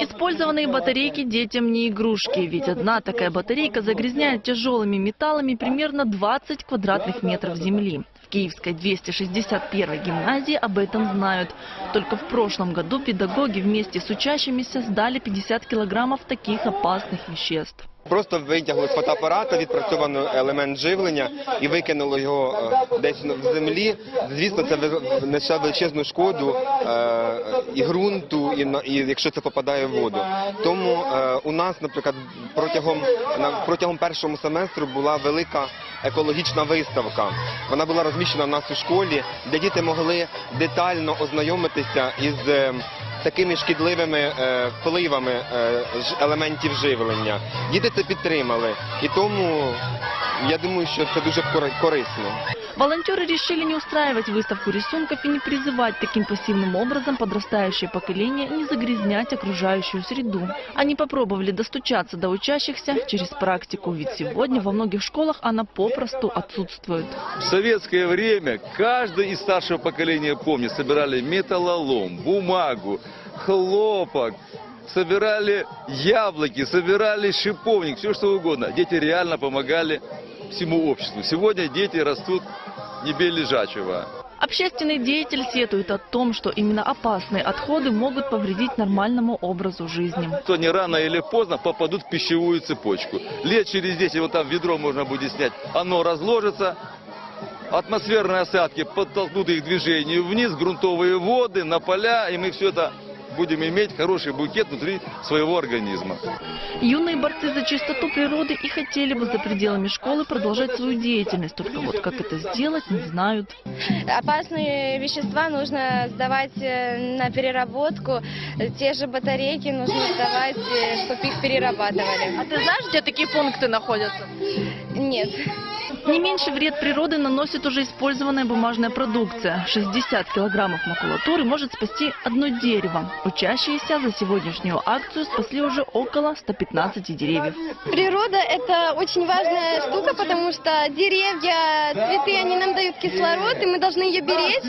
Использованные батарейки детям не игрушки, ведь одна такая батарейка загрязняет тяжелыми металлами примерно 20 квадратных метров земли. В Киевской 261 гимназии об этом знают. Только в прошлом году педагоги вместе с учащимися сдали 50 килограммов таких опасных веществ. Просто витягли фотоапарата відпрацьований елемент живлення і викинули його е, десь в землі. Звісно, це несе величезну шкоду е, і ґрунту, і, якщо це попадає в воду. Тому е, у нас, наприклад, протягом протягом першого семестру була велика екологічна виставка. Вона була розміщена в нас у школі, де діти могли детально ознайомитися із. е, Такими шкідливими е, впливами е, ж- елементів живлення. Діти це підтримали. І тому я думаю, що це дуже кори- корисно. Волонтеры решили не устраивать выставку рисунков и не призывать таким пассивным образом подрастающее поколение не загрязнять окружающую среду. Они попробовали достучаться до учащихся через практику, ведь сегодня во многих школах она попросту отсутствует. В советское время каждый из старшего поколения помнит, собирали металлолом, бумагу, хлопок, собирали яблоки, собирали шиповник, все что угодно. Дети реально помогали всему обществу. Сегодня дети растут не бей лежачего. Общественный деятель сетует о том, что именно опасные отходы могут повредить нормальному образу жизни. То они рано или поздно попадут в пищевую цепочку. Лет через 10, вот там ведро можно будет снять, оно разложится, атмосферные осадки подтолкнут их движению вниз, грунтовые воды, на поля, и мы все это будем иметь хороший букет внутри своего организма. Юные борцы за чистоту природы и хотели бы за пределами школы продолжать свою деятельность, только вот как это сделать не знают. Опасные вещества нужно сдавать э, на переработку. Э, Те же батарейки нужно сдавать, чтобы их перерабатывали. А ты знаешь, где такие пункты находятся? Нет. Не меньше вред природы наносит уже использованная бумажная продукция. 60 килограммов макулатуры может спасти одно дерево. Учащиеся за сегодняшнюю акцию спасли уже около 115 деревьев. Природа – это очень важная штука, потому что деревья, цветы, они нам дают кислород, и мы должны ее беречь.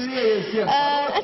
Э,